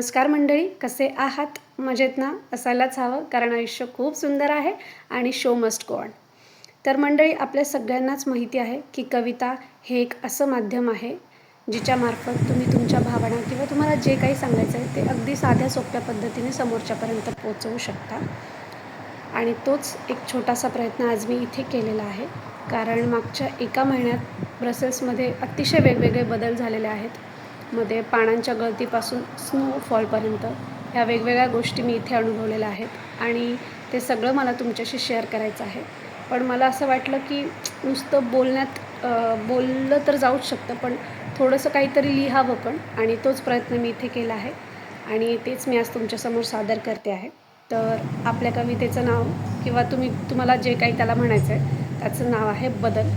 नमस्कार मंडळी कसे आहात? मजेत ना? असायलाच हवं कारण आयुष्य खूप सुंदर आहे आणि शो मस्ट गो ऑन तर मंडळी आपल्या सगळ्यांनाच माहिती आहे की कविता हे एक असं माध्यम आहे जिच्यामार्फत तुम्ही तुमच्या भावना किंवा तुम्हाला जे काही सांगायचं आहे ते अगदी साध्या सोप्या पद्धतीने समोरच्यापर्यंत पोचवू शकता. आणि तोच एक छोटासा प्रयत्न आज मी इथे केलेला आहे कारण मागच्या एका महिन्यात ब्रसेल्समध्ये अतिशय वेगवेगळे बदल झालेले आहेत. मध्ये पानांच्या गळतीपासून स्नोफॉलपर्यंत ह्या वेगवेगळ्या गोष्टी मी इथे अनुभवलेल्या आहेत. आणि ते सगळं मला तुमच्याशी शेअर करायचं आहे. पण मला असं वाटलं की नुसतं बोलण्यात बोललं तर जाऊच शकतं पण थोडंसं काहीतरी लिहावं पण. आणि तोच प्रयत्न मी इथे केला आहे. आणि तेच मी आज तुमच्यासमोर सादर करते आहे. तर आपल्या कवितेचं नाव किंवा तुम्ही तुम्हाला जे काही त्याला म्हणायचं आहे त्याचं नाव आहे बदल.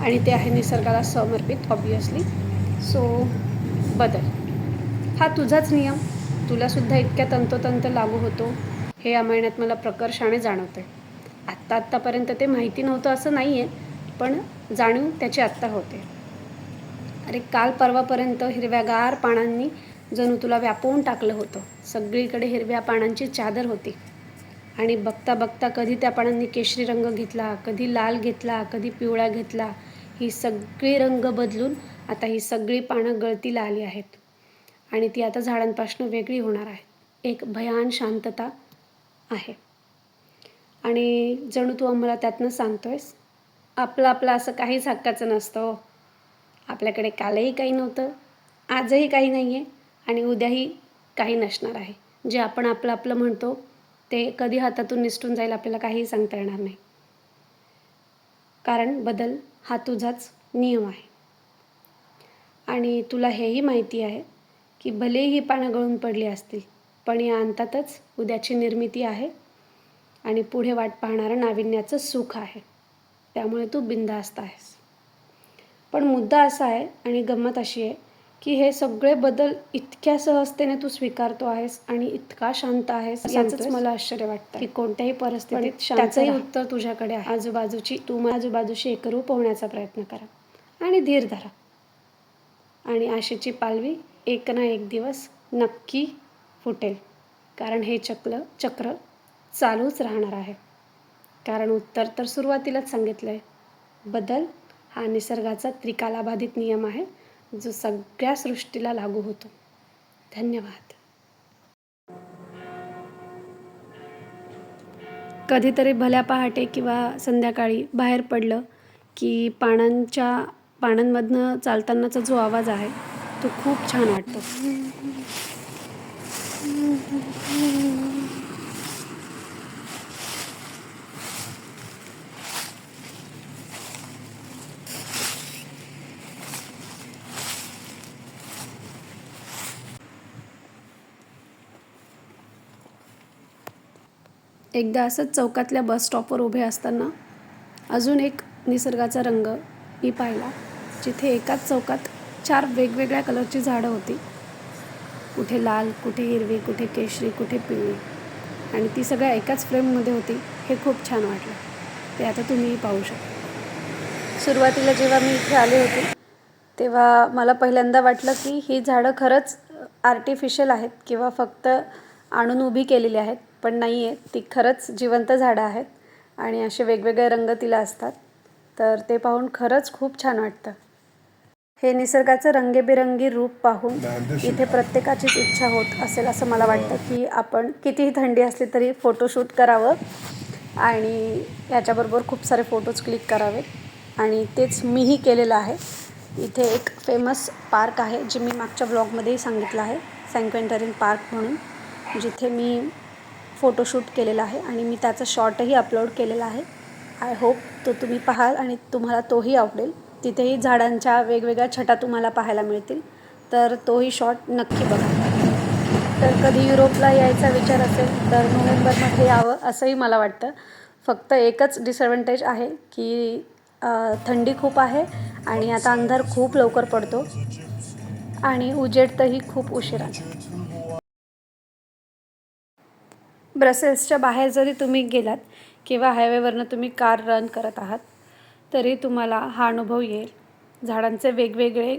आणि ते आहे निसर्गाला समर्पित ऑब्वियसली सो बदल. हा तुझाच नियम. तुलासुद्धा इतक्या तंतोतंत लागू होतो. हे या महिन्यात मला प्रकर्षाने जाणवतं आहे आत्ता आत्तापर्यंत ते माहिती नव्हतं असं नाही आहे पण जाणीव त्याची आत्ता होते. अरे काल परवापर्यंत हिरव्यागार पानांनी जणू तुला व्यापवून टाकलं होतं. सगळीकडे हिरव्या पानांची चादर होती. आणि बघता बघता कधी त्या पानांनी केशरी रंग घेतला कधी लाल घेतला कधी पिवळा घेतला ही सगळी रंग बदलून आता ही सगळी पानं गळतीला आली आहेत. आणि ती आता झाडांपासून वेगळी होणार आहे एक भयान शांतता आहे. आणि जणू तू आम्हाला त्यातनं सांगतोयस आपलं आपलं असं काहीच हक्काचं नसतं हो. आपल्याकडे कालही काही नव्हतं आजही काही नाही आहे आणि उद्याही काही नसणार आहे. जे आपण आपलं आपलं म्हणतो ते कधी हातातून निसटून जाईल आपल्याला काहीही सांगता येणार नाही. कारण बदल हा तुझाच नियम आहे. आणि तुला हेही माहिती आहे की भलेही ही पानं गळून पडली असतील पण या अंतातच उद्याची निर्मिती आहे आणि पुढे वाट पाहणारं नाविन्याचं सुख आहे. त्यामुळे तू बिंदास्त आहेस. पण मुद्दा असा आहे आणि गंमत अशी आहे की हे सगळे बदल इतक्या सहजतेने तू स्वीकारतो आहेस आणि इतका शांत आहेस याचंच मला आश्चर्य वाटतं. की कोणत्याही परिस्थितीत त्याचंही उत्तर तुझ्याकडे आहे. आजूबाजूची तू आजूबाजूशी एकरूप होण्याचा प्रयत्न करा आणि धीर धरा. आणि आशेची पालवी एक ना एक दिवस नक्की फुटेल. कारण हे चक्र चक्र चालूच राहणार आहे. कारण उत्तर तर सुरुवातीलाच सांगितलं आहे बदल हा निसर्गाचा त्रिकालाबाधित नियम आहे जो सगळ्या सृष्टीला लागू होतो. धन्यवाद. कधीतरी भल्या पहाटे किंवा संध्याकाळी बाहेर पडलं की पानांच्या पानांमधनं चालतानाचा जो आवाज आहे तो खूप छान वाटतो. एकदा असंच चौकातल्या बस स्टॉपवर उभे असताना अजून एक निसर्गाचा रंग मी पाहिला. जिथे एकाच चौकात चार वेगवेगळ्या कलरची झाडं होती. कुठे लाल कुठे हिरवी कुठे केशरी कुठे पिवळी. आणि ती सगळ्या एकाच फ्रेममध्ये होती हे खूप छान वाटलं. ते आता तुम्हीही पाहू शकता. सुरुवातीला जेव्हा मी इथे आले होते तेव्हा मला पहिल्यांदा वाटलं की ही झाडं खरंच आर्टिफिशियल आहेत किंवा फक्त आणून उभी केलेली आहेत पण नाही आहे ती खरंच जिवंत झाडं आहेत आणि असे वेगवेगळे रंग तिला असतात. तर ते पाहून खरंच खूप छान वाटतं. हे निसर्गाचं रंगेबिरंगी रूप पाहून इथे प्रत्येकाचीच इच्छा होत असेल असं मला वाटतं की आपण कितीही थंडी असली तरी फोटोशूट करावं. आणि याच्याबरोबर खूप सारे फोटोज क्लिक करावेत. आणि तेच मीही केलेलं आहे. इथे एक फेमस पार्क आहे जे मी मागच्या ब्लॉगमध्येही सांगितलं आहे. सँक्वेंटरिन पार्क म्हणून जिथे मी फोटोशूट केलेला आहे आणि मी त्याचा शॉर्टही अपलोड केलेला आहे. आय होप तो तुम्ही पाहाल आणि तुम्हाला तोही आवडेल. तिथेही झाडांच्या वेगवेगळ्या छटा तुम्हाला पाहायला मिळतील. तर तोही शॉट नक्की बघा. तर कधी युरोपला यायचा विचार असेल तर नोव्हेंबरमध्ये यावं असंही मला वाटतं. फक्त एकच डिसएडव्हान्टेज आहे की थंडी खूप आहे आणि आता अंधार खूप लवकर पडतो आणि उजेडतही खूप उशिरा. ब्रसेल्सच्या बाहेर जरी तुम्ही गेलात किंवा हायवेवरनं तुम्ही कार रन करत आहात तरी तुम्हाला हा अनुभव येईल. झाडांचे वेगवेगळे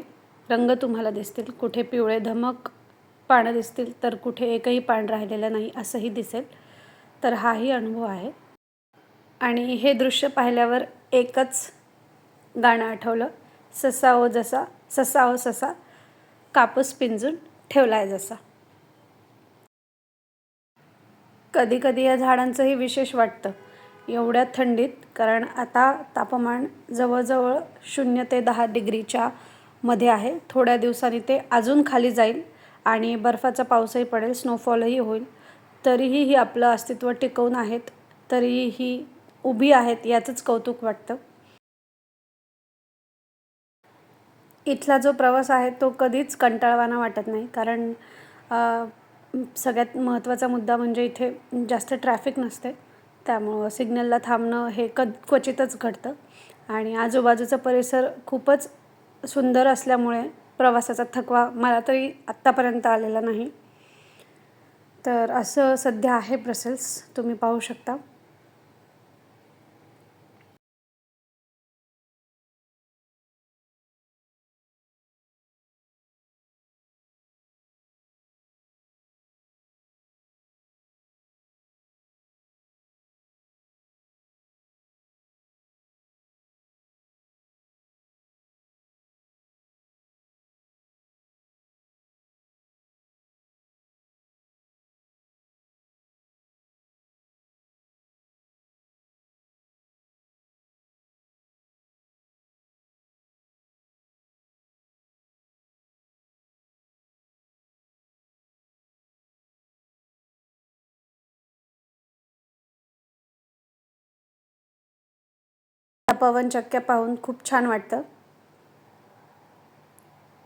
रंग तुम्हाला दिसतील. कुठे पिवळे धमक पानं दिसतील तर कुठे एकही पान राहिलेलं नाही असंही दिसेल. तर हाही अनुभव आहे. आणि हे दृश्य पाहिल्यावर एकच गाणं आठवलं. ससा ओ जसा ससा ओ ससा कापूस पिंजून ठेवला आहे जसा. कधी कधी या झाडांचंही विशेष वाटतं. एवढ्या थंडीत कारण आता तापमान जवळजवळ शून्य ते दहा डिग्रीच्या मध्ये आहे. थोड्या दिवसांनी ते अजून खाली जाईल आणि बर्फाचा पाऊसही पडेल स्नोफॉलही होईल. तरीही ही आपलं अस्तित्व टिकवून आहेत तरीही ही उभी आहेत याचंच कौतुक वाटतं. इथला जो प्रवास आहे तो कधीच कंटाळवाना वाटत नाही कारण सगळ्यात महत्त्वाचा मुद्दा म्हणजे इथे जास्त ट्रॅफिक नसते. त्यामुळं सिग्नलला थांबणं हे क क्वचितच घडतं. आणि आजूबाजूचा परिसर खूपच सुंदर असल्यामुळे प्रवासाचा थकवा मला तरी आत्तापर्यंत आलेला नाही. तर असं सध्या आहे ब्रसेल्स तुम्ही पाहू शकता. पवनचक्क्या पाहून खूप छान वाटतं.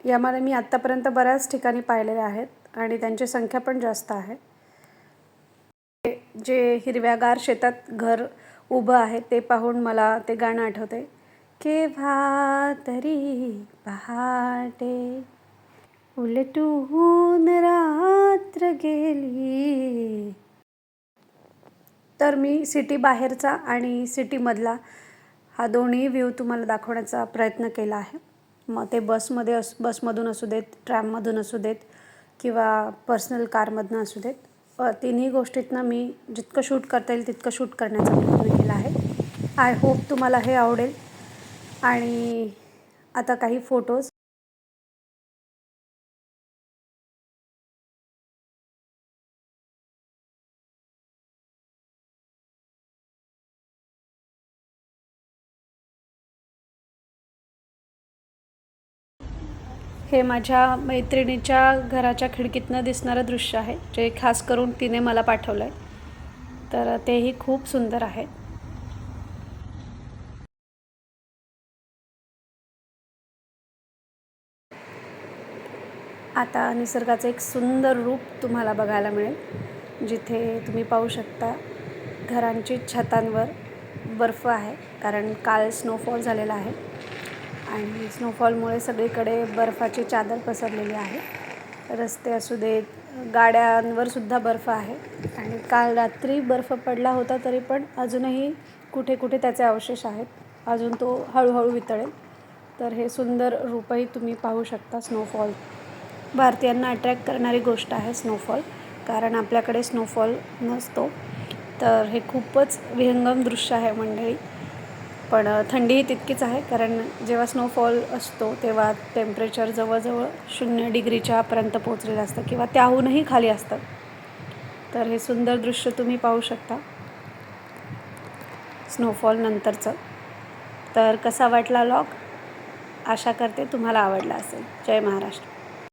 यामध्ये मी आत्तापर्यंत बऱ्याच ठिकाणी पाहिलेल्या आहेत आणि त्यांची संख्या पण जास्त आहे. जे हिरव्यागार शेतात घर उभं आहे ते पाहून मला ते गाणं आठवते केव्हा तरी पहाटे उलटून रात्र गेली. तर मी सिटी बाहेरचा आणि सिटीमधला हा दोन्ही व्ह्यू तुम्हाला दाखवण्याचा प्रयत्न केला आहे. मग ते बसमध्ये अस बसमधून असू देत ट्रॅममधून असू देत किंवा पर्सनल कारमधनं असू देत. तिन्ही गोष्टीतनं मी जितकं शूट करता येईल तितकं शूट करण्याचा प्रयत्न केला आहे. आय होप तुम्हाला हे आवडेल. आणि आता काही फोटोज हे माझ्या मैत्रिणीच्या घराच्या खिडकीतनं दिसणारं दृश्य आहे जे खास करून तिने मला पाठवलं आहे तर तेही खूप सुंदर आहे. आता निसर्गाचं एक सुंदर रूप तुम्हाला बघायला मिळेल जिथे तुम्ही पाहू शकता घरांची छतांवर बर्फ आहे कारण काल स्नोफॉल झालेला आहे. आणि स्नोफॉलमुळे सगळीकडे बर्फाची चादर पसरलेली आहे. रस्ते असू देत गाड्यांवर सुद्धा बर्फ आहे. आणि काल रात्री बर्फ पडला होता तरी पण अजूनही कुठे कुठे त्याचे अवशेष आहेत. अजून तो हळूहळू वितळेल. तर हे सुंदर रूपही तुम्ही पाहू शकता स्नोफॉल भारतीयांना अट्रॅक्ट करणारी गोष्ट आहे स्नोफॉल कारण आपल्याकडे स्नोफॉल नसतो. तर हे खूपच विहंगम दृश्य आहे मंडळी. पण थंडीही तितकीच आहे कारण जेव्हा स्नोफॉल असतो तेव्हा टेम्परेचर जवळजवळ शून्य डिग्रीच्यापर्यंत पोचलेलं असतं किंवा त्याहूनही खाली असतं. तर हे सुंदर दृश्य तुम्ही पाहू शकता. स्नोफॉल नंतरचं. तर कसा वाटला लॉग आशा करते तुम्हाला आवडला असेल. जय महाराष्ट्र.